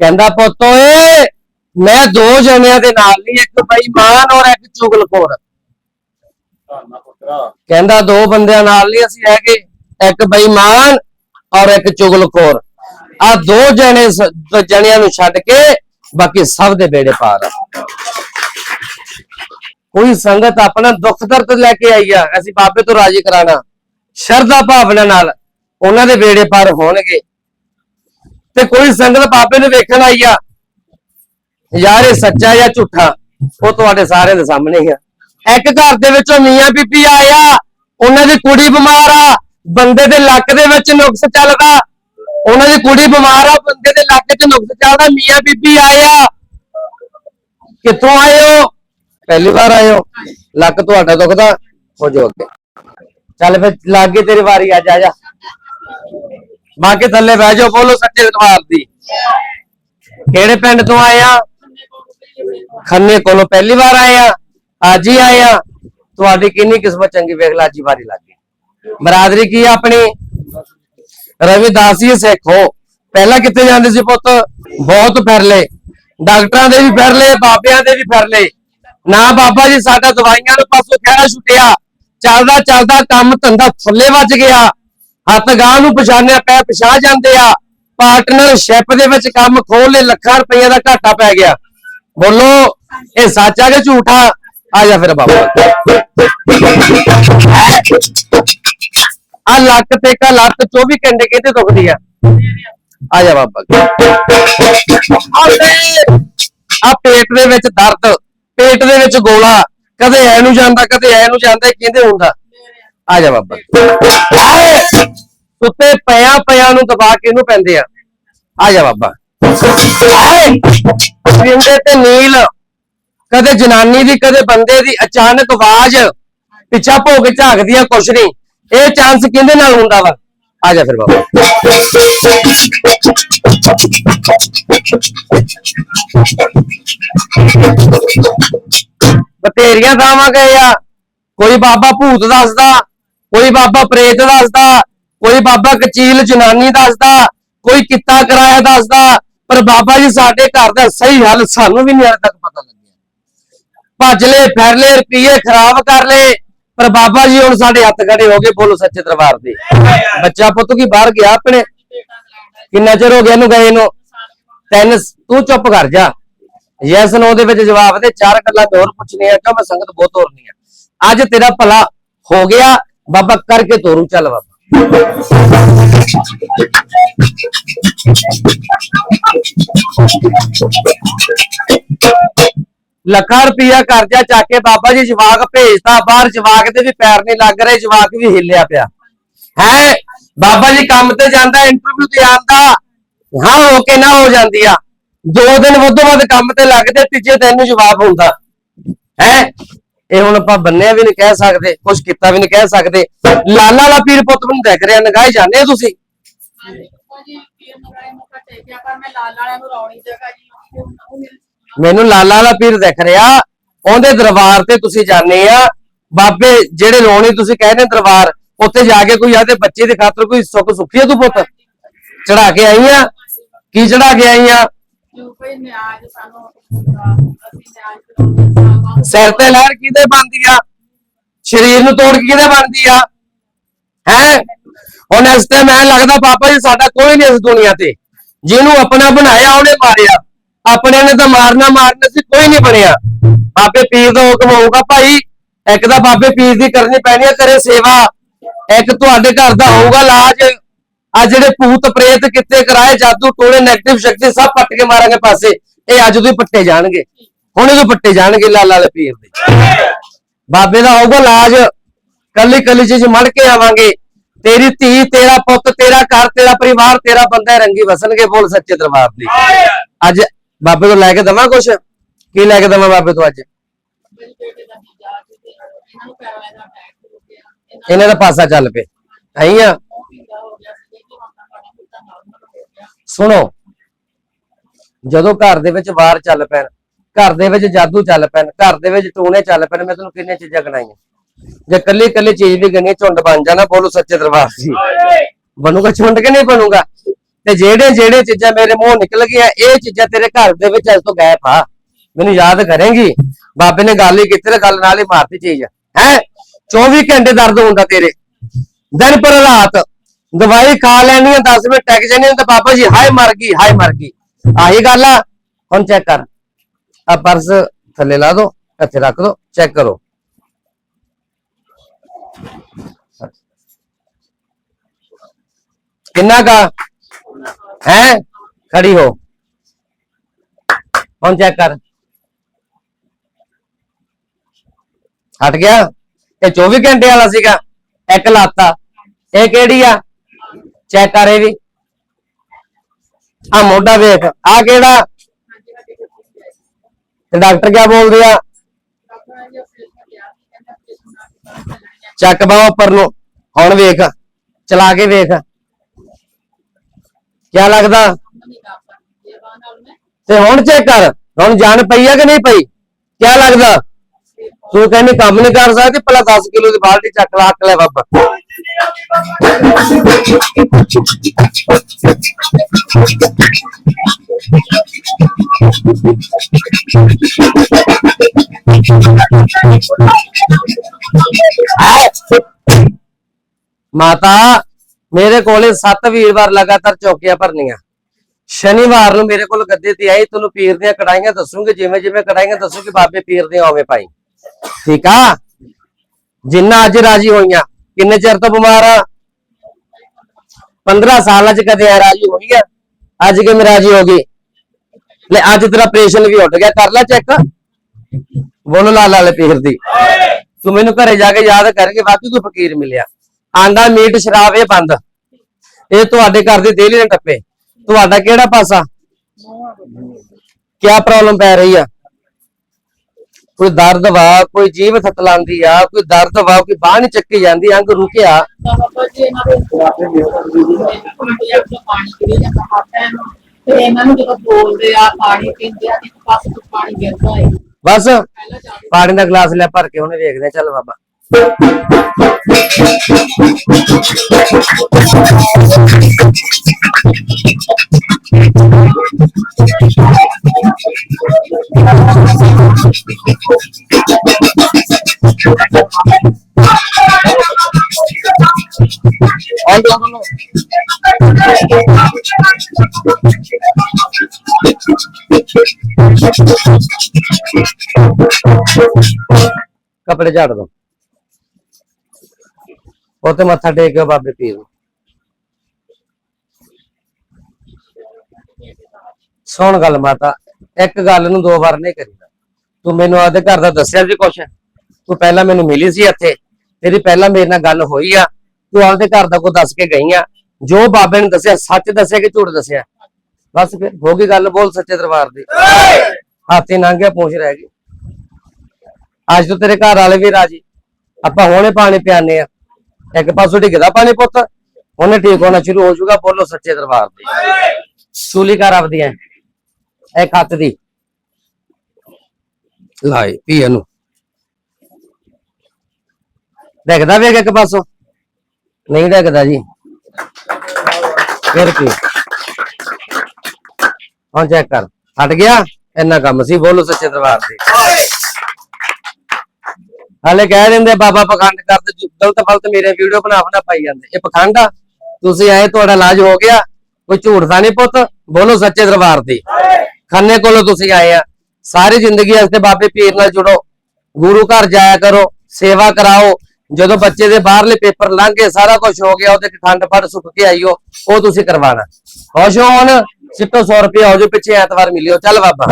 ਕਹਿੰਦਾ, ਪੁੱਤ ਓਏ, ਮੈਂ ਦੋ ਜਣਿਆਂ ਦੇ ਨਾਲ ਨਹੀਂ, ਇੱਕ ਬੇਈਮਾਨ ਔਰ ਇੱਕ ਚੁਗਲਖੋਰ। ਧੰਨਾ ਕਹਿੰਦਾ, ਦੋ ਬੰਦਿਆਂ ਨਾਲ ਨਹੀਂ ਅਸੀਂ ਹੈਗੇ ਇੱਕ ਬੇਈਮਾਨ ਔਰ ਇੱਕ ਚੁਗਲਖੋਰ। ਆ ਦੋ ਜਣੇ ਜਣਿਆਂ ਨੂੰ ਛੱਡ ਕੇ ਬਾਕੀ ਸਭ ਦੇ ਬੇੜੇ ਪਾਰ ਕੋਈ ਸੰਗਤ ਆਪਣਾ ਦੁੱਖ ਦਰਦ ਲੈ ਕੇ ਆਈ ਆ, ਅਸੀਂ ਬਾਬੇ ਤੋਂ ਰਾਜੀ ਕਰਾਣਾ। ਸ਼ਰਧਾ ਭਾਵਨਾ ਨਾਲ ਉਹਨਾਂ ਦੇ ਬੇੜੇ ਪਾਰ ਹੋਣਗੇ। ਤੇ ਕੋਈ ਸੰਗਤ ਬਾਬੇ ਨੂੰ ਵੇਖਣ ਆਈ ਆ। ਯਾਰ ਇਹ ਸੱਚਾ ਜਾਂ ਝੂਠਾ? ਉਹ ਤੁਹਾਡੇ ਸਾਰਿਆਂ ਦੇ ਸਾਹਮਣੇ ਹੀ ਆ। ਇੱਕ ਘਰ ਦੇ ਵਿੱਚੋਂ ਮੀਆਂ ਬੀਬੀ ਆਇਆ ਉਹਨਾਂ ਦੀ ਕੁੜੀ ਬਿਮਾਰ ਆ। ਬੰਦੇ ਦੇ ਲੱਕ ਦੇ ਵਿੱਚ ਨੁਕਸ ਚੱਲਦਾ। ਉਹਨਾਂ ਦੀ ਕੁੜੀ ਬਿਮਾਰ ਆ। ਬੰਦੇ ਦੇ ਲੱਕ 'ਚ ਨੁਕਸ ਚੱਲਦਾ। ਮੀਆਂ ਬੀਬੀ ਆਇਆ ਕਿੱਥੋਂ ਆਏ ਹੋ? ਪਹਿਲੀ ਵਾਰ ਆਏ ਹੋ। ਲੱਕ ਤੁਹਾਡਾ ਦੁਖਦਾ। ਹੋ ਜਾਓ ਅੱਗੇ। ਚੱਲ ਫਿਰ, ਲਾਗੇ ਤੇਰੀ ਵਾਰੀ ਆ, ਜਾ ਜਾ। ਬਾਕੀ ਥੱਲੇ ਬਹਿ ਜਾਓ, ਬੋਲੋ ਸੱਚੇ ਦਰਬਾਰ ਦੀ। ਕਿਹੜੇ ਪਿੰਡ ਤੋਂ ਆਏ ਆ? ਖੰਨੇ ਕੋਲੋਂ ਪਹਿਲੀ ਵਾਰ ਆਏ ਆ। ਅੱਜ ਹੀ ਆਏ ਆ। ਤੁਹਾਡੀ ਕਿੰਨੀ ਕਿਸਮਤ ਚੰਗੀ, ਵੇਖ ਲਾ, ਅੱਜ ਵਾਰੀ ਲੱਗ ਗਈ। ਬਰਾਦਰੀ ਕੀ ਆ ਆਪਣੀ? ਰਵਿਦਾਸੀ ਸਿੱਖੋ ਪਹਿਲਾਂ ਕਿੱਥੇ ਜਾਂਦੇ ਸੀ ਪੁੱਤ? ਬਹੁਤ ਫਿਰ ਲਏ ਡਾਕਟਰਾਂ ਦੇ ਵੀ ਫਿਰ ਲਏ ਬਾਬਿਆਂ ਦੇ ਵੀ ਫਿਰਲੇ ਨਾ ਬਾਬਾ ਜੀ, ਸਾਡਾ ਦਵਾਈਆਂ ਨੂੰ ਪਾਸੋਂ ਖਹਿੜਾ ਛੁੱਟਿਆ। ਚੱਲਦਾ ਚੱਲਦਾ ਕੰਮ ਧੰਦਾ ਥੱਲੇ ਵੱਜ ਗਿਆ। ਹੱਥ ਗਾਂ ਨੂੰ ਪਛਾਣਿਆ ਪੈ, ਪਛਾ ਜਾਂਦੇ ਆ। ਪਾਰਟਨਰਸ਼ਿਪ ਦੇ ਵਿੱਚ ਕੰਮ ਖੋਲ ਲੈ ਲੱਖਾਂ ਰੁਪਈਆ ਦਾ ਘਾਟਾ ਪੈ ਗਿਆ। ਬੋਲੋ, ਇਹ ਸੱਚ ਆ ਕਿ ਝੂਠਾ ਆ? ਜਾ ਫਿਰ ਬਾਬਾ। ਆ ਲੱਕ ਤੇ ਕਾ ਲੱਤ 24 ਘੰਟੇ ਕਿਤੇ ਦੁਖਦੀ ਆ? ਆ ਜਾ ਬਾਬਾ। ਆ ਪੇਟ ਦੇ ਵਿੱਚ ਦਰਦ, ਪੇਟ ਦੇ ਵਿੱਚ ਗੋਲਾ। ਕਦੇ ਐ ਨੂੰ ਜਾਂਦਾ, ਕਦੇ ਐ ਨੂੰ ਜਾਂਦਾ ਕਹਿੰਦੇ ਹੁੰਦਾ? ਆ ਜਾ ਬਾਬਾ। ਆਏ! ਸੁੱਤੇ ਪਿਆ ਪਿਆ ਨੂੰ ਦਬਾ ਕੇ ਇਹਨੂੰ ਪੈਂਦੇ ਆ। ਆ ਜਾ ਬਾਬਾ। ਆਏ! ਪਿੰਡੇ ਤੇ ਨੀਲ। ਕਦੇ ਜਨਾਨੀ ਦੀ, ਕਦੇ ਬੰਦੇ ਦੀ ਅਚਾਨਕ ਆਵਾਜ਼। ਪਿੱਛਾ ਭੋਗ ਝਾਕਦੀ ਆ, ਕੁਛ ਨਹੀਂ। ਇਹ ਚਾਂਸ ਕਿਹਦੇ ਨਾਲ ਹੁੰਦਾ ਵਾ? ਆ ਜਾ ਫਿਰ ਬਾਬਾ। ਬਤੇਰੀਆਂ ਥਾਵਾਂ ਗਏ ਆ। ਕੋਈ ਬਾਬਾ ਭੂਤ ਦੱਸਦਾ। ਕੋਈ ਬਾਬਾ ਪ੍ਰੇਤ ਦੱਸਦਾ, ਕੋਈ ਬਾਬਾ ਕਚੀਲ ਜਨਾਨੀ ਦੱਸਦਾ, ਕੋਈ ਕਿੱਤਾ ਕਰਾਇਆ ਦੱਸਦਾ, ਪਰ ਬਾਬਾ ਜੀ ਸਾਡੇ ਘਰ ਦਾ ਸਹੀ ਹੱਲ ਸਾਨੂੰ ਵੀ ਨਹੀਂ ਹਜੇ ਤੱਕ ਪਤਾ ਲੱਗਿਆ। ਭੱਜ ਲੈ ਫਿਰ ਲੈ ਰੁਪਈਏ ਖਰਾਬ ਕਰ ਲੈ ਪਰ ਬਾਬਾ ਜੀ ਹੁਣ ਸਾਡੇ ਹੱਥ ਖੜੇ ਹੋ ਗਏ ਬੋਲੋ ਸੱਚੇ ਦਰਬਾਰ ਦੇ। ਬੱਚਾ ਪੁੱਤ ਕੀ ਬਾਹਰ ਗਿਆ ਆਪਣੇ? ਕਿੰਨਾ ਚਿਰ ਹੋ ਗਿਆ ਇਹਨੂੰ ਗਏ ਨੂੰ? ਤਿੰਨ ਤੂੰ ਚੁੱਪ ਕਰ ਜਾ। ਯੈਸ, ਨੋ ਦੇ ਵਿੱਚ ਜਵਾਬ ਦੇ, ਚਾਰ ਗੱਲਾਂ ਤੇ ਹੋਰ ਪੁੱਛਣੀਆਂ, ਕਿਉਂ ਮੈਂ ਸੰਗਤ ਬਹੁਤ ਹੋਰਨੀ ਆ। ਅੱਜ ਤੇਰਾ ਭਲਾ ਹੋ ਗਿਆ। ਬਾਬਾ ਕਰਕੇ ਤੋਰੂ, ਚੱਲ ਬਾਬਾ। ਲੱਖਾਂ ਰੁਪਈਆ ਕਰਜ਼ਾ ਚੱਕ ਕੇ ਬਾਬਾ ਜੀ ਜਵਾਕ ਭੇਜਤਾ, ਬਾਹਰ ਜਵਾਕ ਦੇ ਵੀ ਪੈਰ ਨਹੀਂ ਲੱਗ ਰਹੇ, ਜਵਾਕ ਵੀ ਹਿੱਲਿਆ ਪਿਆ। ਹੈ? ਬਾਬਾ ਜੀ ਕੰਮ ਤੇ ਜਾਂਦਾ ਇੰਟਰਵਿਊ ਤੇ ਆਂਦਾ ਹਾਂ, ਹੋ ਕੇ ਨਾ ਹੋ ਜਾਂਦੀ ਆ। ਦੋ ਦਿਨ ਵੱਧੋ ਵੱਧ ਕੰਮ ਤੇ ਲੱਗਦੇ, ਤੀਜੇ ਦਿਨ ਨੂੰ ਜਵਾਬ ਹੁੰਦਾ। ਹੈ? ਇਹ ਹੁਣ ਆਪਾਂ ਬੰਨਿਆ ਵੀ ਨਹੀਂ ਕਹਿ ਸਕਦੇ ਕੁਝ ਕੀਤਾ ਵੀ ਨਹੀਂ ਕਹਿ ਸਕਦੇ। ਲਾਲਾ ਵਾਲਾ ਪੀਰ ਪੁੱਤ ਨੂੰ ਦੇਖ ਰਿਹਾ ਨਗਾਹ ਜਾਂਦੇ ਹੋ ਤੁਸੀਂ? ਮੈਨੂੰ ਲਾਲਾ ਵਾਲਾ ਪੀਰ ਦਿਖ ਰਿਹਾ ਉਹਦੇ ਦਰਬਾਰ ਤੇ ਤੁਸੀਂ ਜਾਂਦੇ ਆ। ਬਾਬੇ ਜਿਹੜੇ ਰੋਣੀ ਤੁਸੀਂ ਕਹਿੰਦੇ ਦਰਬਾਰ ਉੱਥੇ ਜਾ ਕੇ ਕੋਈ ਆਦੇ ਬੱਚੇ ਦੇ ਖਾਤਰ ਕੋਈ ਸੁੱਖ ਸੁਖੀ ਆ ਤੂੰ ਪੁੱਤ? ਚੜਾ ਕੇ ਆਈ ਆ? ਕੀ ਚੜਾ ਕੇ ਆਈ ਆ? ਜੋ ਕੋਈ ਨਿਆਜ ਸਾਨੂੰ ਅਸੀਂ ਨਿਆਜ ਕਰਾਉਂਦੇ ਸਿਰ ਤੇ ਲਹਿਰ ਕਿਹਦੇ ਬਣਦੀ ਆ? ਸਰੀਰ ਨੂੰ ਤੋੜ ਕੇ ਕਿਹਦੇ ਬਣਦੀ ਆ? ਹੈ? ਹੁਣ ਇਸ ਤੇ ਮੈਂ ਲੱਗਦਾ ਪਾਪਾ ਜੀ, ਸਾਡਾ ਕੋਈ ਨਹੀਂ ਇਸ ਦੁਨੀਆ ਤੇ। ਜਿਹਨੂੰ ਆਪਣਾ ਬਣਾਇਆ, ਉਹਨੇ ਮਾਰਿਆ। ਆਪਣੇ ਨੇ ਤਾਂ ਮਾਰਨਾ ਮਾਰਨਾ ਸੀ, ਕੋਈ ਨਹੀਂ ਬਣਿਆ। ਬਾਬੇ ਪੀਰ ਦਾ ਹੁਕਮ ਹੋਊਗਾ, ਭਾਈ, ਇੱਕ ਤਾਂ ਬਾਬੇ ਪੀਰ ਦੀ ਕਰਨੀ ਪੈਣੀ ਆ, ਕਰੇ ਸੇਵਾ। ਇੱਕ ਤੁਹਾਡੇ ਘਰ ਦਾ ਹੋਊਗਾ ਇਲਾਜ। ਆ ਜਿਹੜੇ ਭੂਤ ਪ੍ਰੇਤ ਕਿੱਤੇ ਕਰਾਏ, ਜਾਦੂ, ਟੋਲੇ 네ਗੇਟਿਵ ਸ਼ਕਤੀ ਸਭ ਪੱਟ ਕੇ ਮਾਰਾਂਗੇ ਪਾਸੇ। ਇਹ ਅੱਜ ਤੋਂ ਪੱਟੇ ਜਾਣਗੇ। ਹੁਣ ਇਹ ਪੱਟੇ ਜਾਣਗੇ ਲਾਲ ਵਾਲੇ ਪੀਰ ਦੇ। ਬਾਬੇ ਦਾ ਹੋਊਗਾ ਲਾਜ ਕੱਲੀ ਕੱਲੀ ਚੀਜ਼ ਮੜ ਕੇ ਆਵਾਂਗੇ। ਤੇਰੀ ਧੀ, ਤੇਰਾ ਪੁੱਤ, ਤੇਰਾ ਘਰ, ਤੇਰਾ ਪਰਿਵਾਰ, ਤੇਰਾ ਬੰਦਾ ਰੰਗੀ ਵਸਣਗੇ ਬੋਲ ਸੱਚੇ ਦਰਬਾਰ ਦੀ। ਅੱਜ ਬਾਬੇ ਤੋਂ ਲੈ ਕੇ ਦਵਾਂ ਕੁਛ? ਕੀ ਲੈ ਕੇ ਦਵਾਂ ਬਾਬੇ ਤੋਂ ਅੱਜ? ਇਹਨਾਂ ਦਾ ਪਾਸਾ ਚੱਲ ਪਏ ਆਈ ਆ ਨੂੰ ਵੀਜ਼ਾ ਹੋ ਗਿਆ ਸੀ ਕਿ ਮਾਤਾ ਪਾਣਾ ਪੁੱਤਾਂ ਨਾਰਮਲ ਹੋ ਗਿਆ ਸੁਣੋ। ਜਦੋਂ ਘਰ ਦੇ ਵਿੱਚ ਵਾਰ ਚੱਲ ਪੈਣ, ਘਰ ਦੇ ਵਿੱਚ ਜਾਦੂ ਚੱਲ ਪੈਣ, ਘਰ ਦੇ ਵਿੱਚ ਟੂਣੇ ਚੱਲ ਪੈਣ, ਮੈਂ ਤੁਹਾਨੂੰ ਕਿੰਨੀਆਂ ਚੀਜ਼ਾਂ ਗਣਾਈਆਂ। ਜੇ ਕੱਲੀ ਕੱਲੀ ਚੀਜ਼ ਵੀ ਗਣੀ ਝੁੰਡ ਬਣ ਜਾਣਾ ਬੋਲੋ ਸੱਚੇ ਦਰਬਾਰ ਜੀ। ਬਣੂਗਾ ਝੁੰਡ ਕਿ ਨਹੀਂ ਬਣੂਗਾ? ਤੇ ਜਿਹੜੇ ਜਿਹੜੇ ਚੀਜ਼ਾਂ ਮੇਰੇ ਮੂੰਹ ਨਿਕਲ ਗਈਆਂ, ਇਹ ਚੀਜ਼ਾਂ ਤੇਰੇ ਘਰ ਦੇ ਵਿੱਚ ਅੱਜ ਤੋਂ ਗਾਇਬ ਆ। ਮੈਨੂੰ ਯਾਦ ਕਰੇਂਗੀ। ਬਾਬੇ ਨੇ ਗੱਲ ਹੀ ਕੀਤੀ ਤੇ ਗੱਲ ਨਾਲ ਹੀ ਮਾਰਤੀ ਚੀਜ਼। ਹੈ? 24 ਘੰਟੇ ਦਰਦ ਹੁੰਦਾ ਤੇਰੇ। ਦਿਨ ਪਰ ਰਾਤ ਦਵਾਈ ਖਾ ਲੈਣੀ ਆ 10 ਮਿੰਟ ਟੈਕ ਜਾਣੀ ਆ, ਤਾਂ ਬਾਬਾ ਜੀ, ਹਾਏ ਮਰ ਗਈ, ਹਾਏ ਮਰ ਗਈ। ਆਹੀ ਗੱਲ ਆ, ਹੁਣ ਚੈੱਕ ਕਰ। ਆ ਪਰਸ ਥੱਲੇ ਲਾ ਦੋ, ਇੱਥੇ ਰੱਖ ਦੋ ਚੈੱਕ ਕਰੋ। ਕਿੰਨਾ ਕਾ ਹੈ? ਖੜੀ ਹੋ। ਹੁਣ ਚੈੱਕ ਕਰ। ਹਟ ਗਿਆ? ਇਹ 24 ਘੰਟੇ ਵਾਲਾ ਸੀਗਾ, ਇੱਕ ਲਾਤਾ। ਇਹ ਕਿਹੜੀ ਆ? ਚੈੱਕ ਕਰ ਇਹ ਵੀ ਆ ਮੋਢਾ ਵੇਖ। ਆ ਕਿਹੜਾ? ਤੇ ਡਾਕਟਰ ਕੀ ਬੋਲਦੇ ਆ? ਡਾਕਟਰ ਨੇ ਚੱਕ ਬਾ ਉੱਪਰ ਨੂੰ। ਹੁਣ ਵੇਖ। ਚਲਾ ਕੇ ਵੇਖ। ਕੀ ਲੱਗਦਾ? ਤੇ ਹੁਣ ਚੈੱਕ ਕਰ। ਹੁਣ ਜਾਨ ਪਈ ਆ ਕਿ ਨਹੀਂ ਪਈ? ਕੀ ਲੱਗਦਾ? ਤੂੰ ਕਹਿੰਦੀ ਕੰਮ ਨਹੀਂ ਕਰ ਸਕਦੀ ਪਹਿਲਾਂ 10 ਕਿਲੋ ਦੀ ਬਾਲਟੀ ਚੱਕ ਲਾ ਹੱਕ ਲੈ ਬਾਬਾ। ਮਾਤਾ, ਮੇਰੇ ਕੋਲੇ 7 ਵੀਰਵਾਰ ਲਗਾਤਾਰ ਚੌਕੀਆਂ ਭਰਨੀਆਂ। ਸ਼ਨੀਵਾਰ ਨੂੰ ਮੇਰੇ ਕੋਲ ਗੱਦੇ ਤੇ ਆਈ ਤੈਨੂੰ ਪੀਰ ਦੀਆਂ ਕੜਾਈਆਂ ਦੱਸੂਗੇ, ਜਿਵੇਂ ਜਿਵੇਂ ਕੜਾਈਆਂ ਦੱਸੂਗੀ, ਬਾਬੇ ਪੀਰ ਦੀਆਂ ਹੋਵੇ ਭਾਈ ਠੀਕ ਆ? ਜਿੰਨਾ ਅੱਜ ਰਾਜੀ ਹੋਈਆਂ ਕਿੰਨੇ ਚਿਰ ਤੋਂ ਬਿਮਾਰ ਆ? 15 ਸਾਲਾਂ ਚ ਕਦੇ ਐ ਰਾਜੀ ਹੋਈ ਆ? ਅੱਜ ਕਿ ਰਾਜੀ ਹੋ ਗਈ? ਲੈ, ਅੱਜ ਤੇਰਾ ਆਪਰੇਸ਼ਨ ਵੀ ਉੱਠ ਗਿਆ, ਕਰ ਲੈ ਚੈੱਕ ਬੋਲੋ ਲਾਲ ਵਾਲੇ ਪੀਰ ਦੀ। ਤੂੰ ਮੈਨੂੰ ਘਰੇ ਜਾ ਕੇ ਯਾਦ ਕਰਕੇ ਵਾਕਈ ਕੋਈ ਫਕੀਰ ਮਿਲਿਆ। ਆਂਡਾ ਮੀਟ, ਸ਼ਰਾਬ, ਇਹ ਬੰਦ। ਇਹ ਤੁਹਾਡੇ ਘਰ ਦੇ ਦੇਲੀ ਦੇ ਟੱਪੇ। ਤੁਹਾਡਾ ਕਿਹੜਾ ਪਾਸਾ? ਕੀ ਪ੍ਰੋਬਲਮ ਪੈ ਰਹੀ ਆ? ਕੋਈ ਦਰਦ ਵਾ, ਕੋਈ ਜੀਵ ਥਤਲਾਂਦੀ ਆ, ਕੋਈ ਦਰਦ ਵਾ, ਕੋਈ ਬਾਹ ਨਹੀਂ ਚੱਕੀ ਜਾਂਦੀ, ਅੰਗ ਰੁਕਿਆ। ਬਸ, ਪਾਣੀ ਦਾ ਗਲਾਸ ਲੈ ਭਰ ਕੇ ਉਹਨੇ ਵੇਖਦੇ ਚੱਲ ਬਾਬਾ। ਕੱਪੜੇ ਝਾੜ ਦੋ। ਉੱਥੇ ਮੱਥਾ ਟੇਕ ਟੇਕਿਓ ਬਾਬੇ ਪੀਰ ਨੂੰ। ਸੁਣ ਗੱਲ ਮਾਤਾ, ਇੱਕ ਗੱਲ ਨੂੰ ਦੋ ਵਾਰ ਨਹੀਂ ਕਰੀਦਾ। ਤੂੰ ਮੈਨੂੰ ਆਪਦੇ ਘਰ ਦਾ ਦੱਸਿਆ ਸੀ ਕੁਛ? ਤੂੰ ਪਹਿਲਾਂ ਮੈਨੂੰ ਮਿਲੀ ਸੀ ਇੱਥੇ। ਤੇਰੀ ਪਹਿਲਾਂ ਮੇਰੇ ਨਾਲ ਗੱਲ ਹੋਈ ਆ। ਤੂੰ ਆਪਦੇ ਘਰ ਦਾ ਕੋ ਦੱਸ ਕੇ ਗਈ ਆ। ਜੋ ਬਾਬੇ ਨੇ ਦੱਸਿਆ, ਸੱਚ ਦੱਸਿਆ ਕਿ ਝੂਠ ਦੱਸਿਆ? ਬਸ ਫਿਰ, ਹੋ ਗਈ ਗੱਲ, ਬੋਲ ਸੱਚੇ ਦਰਬਾਰ ਦੀ। ਹਾਥੀ ਲੰਘ ਪੂੰਛ ਰਹਿ ਗਈ। ਅੱਜ ਤੋਂ ਤੇਰੇ ਘਰ ਵਾਲੇ ਵੀ ਰਾਜੀ। ਆਪਾਂ ਹੁਣੇ ਪਾਣੀ ਪਿਆਨੇ ਆ। ਇੱਕ ਪਾਸੋਂ ਡਿੱਗਦਾ ਪਾਣੀ ਪੁੱਤ। ਉਹਨੇ ਠੀਕ ਹੋਣਾ ਸ਼ੁਰੂ ਹੋ ਜਾਊਗਾ, ਬੋਲੋ ਸੱਚੇ ਦਰਬਾਰ ਦੀ। ਸੂਲੀ ਕਰ ਆਪਦੀਆਂ। ਇੱਕ ਹੱਥ ਦੀ। ਲਾਈ ਪੀ ਇਹਨੂੰ ਦੇਖਦਾ ਵੇਖ ਇੱਕ ਪਾਸੋਂ। ਨਹੀਂ ਦੇਖਦਾ ਜੀ। ਫਿਰ ਕੀ? ਹੁਣ ਚੈੱਕ ਕਰ। ਹਟ ਗਿਆ? ਇੰਨਾ ਕੰਮ ਸੀ ਬੋਲੋ ਸੱਚੇ ਦਰਬਾਰ ਦੇ। ਹਾਲੇ ਕਹਿ ਦਿੰਦੇ ਬਾਬਾ ਪਖੰਡ ਕਰਦੇ ਜੋ ਗਲਤ ਫਲਤ ਮੇਰੇ ਵੀਡੀਓ ਬਣਾ ਬਣਾ ਪਾਈ ਜਾਂਦੇ। ਇਹ ਪਖੰਡ ਆ। ਤੁਸੀਂ ਆਏ ਤੁਹਾਡਾ ਇਲਾਜ ਹੋ ਗਿਆ। ਕੋਈ ਝੂਠ ਤਾਂ ਨਹੀਂ ਪੁੱਤ। ਬੋਲੋ ਸੱਚੇ ਦਰਬਾਰ ਦੀ। ਖੰਨੇ ਕੋਲੋਂ ਤੁਸੀਂ ਆਏ ਆ। ਸਾਰੀ ਜ਼ਿੰਦਗੀ ਵਾਸਤੇ ਬਾਬੇ ਪੀਰ ਨਾਲ ਜੁੜੋ, ਗੁਰੂ ਘਰ ਜਾਇਆ ਕਰੋ, ਸੇਵਾ ਕਰਾਓ, ਜਦੋਂ ਬੱਚੇ ਦੇ ਬਾਹਰਲੇ ਪੇਪਰ ਲੰਘ ਗਏ ਸਾਰਾ ਕੁਝ ਹੋ ਗਿਆ, ਉਹਦੇ ਖੰਡ ਪੜ ਸੁੱਕ ਕੇ ਆਈਓ, ਉਹ ਤੁਸੀਂ ਕਰਵਾਣਾ ਖੁਸ਼ ਹੋਣ, ਸਿੱਟੋ 100 ਰੁਪਏ ਹੋ ਜੋ ਪਿੱਛੇ ਐਤਵਾਰ ਮਿਲਿਓ। ਚੱਲ ਬਾਬਾ।